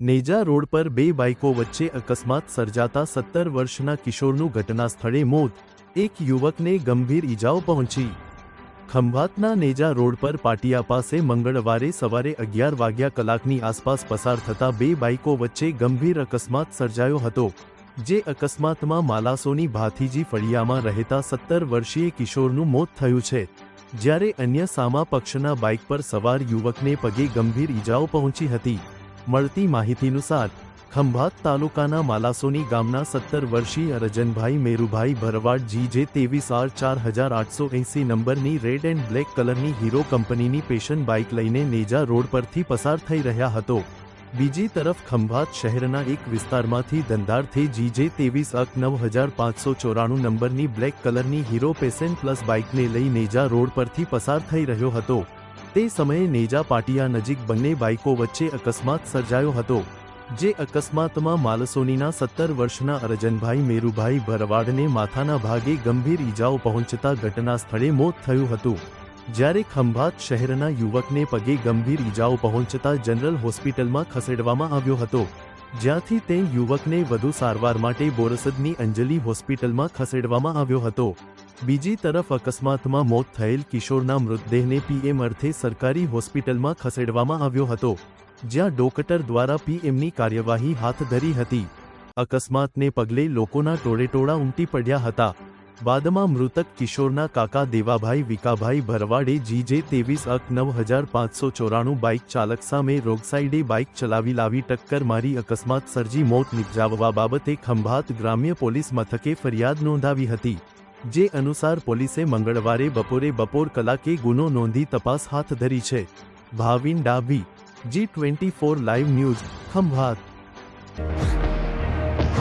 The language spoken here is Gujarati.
નેજા રોડ પર બે બાઇકો વચ્ચે અકસ્માત સર્જાતા સત્તર વર્ષના કિશોરનું ઘટના સ્થળે મોત. એક યુવકને ગંભીર ઈજાઓ પહોંચી. ખંભાતના નેજા રોડ પર પાટિયા પાસે મંગળવારે સવારે અગિયાર વાગ્યા કલાકની આસપાસ પસાર થતા બે બાઇકો વચ્ચે ગંભીર અકસ્માત સર્જાયો હતો, જે અકસ્માતમાં માલાસોની ભાથીજી ફળિયામાં રહેતા સત્તર વર્ષીય કિશોરનું મોત થયું છે. જ્યારે અન્ય સામા પક્ષના બાઇક પર સવાર યુવકને પગે ગંભીર ઈજાઓ પહોંચી હતી. મળતી માહિતીનુસાર, ખંભાત તાલુકાના માલાસોની ગામના સત્તર વર્ષીય રજનભાઈ મેરુભાઈ ભરવાડ જી તેવીસ આર ચાર હજાર આઠસો એંસી નંબરની રેડ એન્ડ બ્લેક કલરની હીરો કંપનીની પેશન બાઇક લઈને નેજા રોડ પરથી પસાર થઈ રહ્યા હતો. બીજી તરફ ખંભાત શહેરના એક વિસ્તારમાંથી ધંધારથી જી જે તેવીસ અક નવ હજાર પાંચસો ચોરાણું નંબરની બ્લેક કલરની હીરો પેસેન પ્લસ બાઇકને લઈ નેજા રોડ પરથી પસાર થઈ રહ્યો હતો. તે સમયે નેજા પાટિયા નજીક બંને બાઇકો વચ્ચે અકસ્માત સર્જાયો હતો, જે અકસ્માતમાં માલસોનીના સત્તર વર્ષના અરજનભાઈ મેરુભાઈ ભરવાડને માથાના ભાગે ગંભીર ઈજાઓ પહોંચતા ઘટના સ્થળે મોત થયું હતું. જ્યારે ખંભાત શહેરના યુવકને પગે ગંભીર ઈજાઓ પહોંચતા જનરલ હોસ્પિટલમાં ખસેડવામાં આવ્યો હતો જ્યાંથી તે યુવકને વધુ સારવાર માટે બોરસદની અંજલિ હોસ્પિટલમાં ખસેડવામાં આવ્યો હતો. બીજી તરફ અકસ્માતમાં મોત થયેલ કિશોરના મૃતદેહને પીએમ અર્થે સરકારી હોસ્પિટલમાં ખસેડવામાં આવ્યો હતો, જ્યાં ડોક્ટર દ્વારા પીએમની કાર્યવાહી હાથ ધરી હતી. અકસ્માતને પગલે લોકોના ટોળેટોળા ઉમટી પડ્યા હતા. બાદમાં મૃતક કિશોરના કાકા દેવાભાઈ, વિકાભાઈ ભરવાડે જીજે તેવીસ અક નવ હજાર પાંચસો ચોરાણું બાઇક ચાલક સામે રોગસાઇડે બાઇક ચલાવી લાવી ટક્કર મારી અકસ્માત સર્જી મોત નિપજાવવા બાબતે ખંભાત ગ્રામ્ય પોલીસ મથકે ફરિયાદ નોંધાવી હતી. જે અનુસાર પોલીસે મંગળવારે બપોરે બપોર કલાકે ગુનો નોંધી તપાસ હાથ ધરી છે. Bhavin Dabhi, G twenty four live news, Khambhat.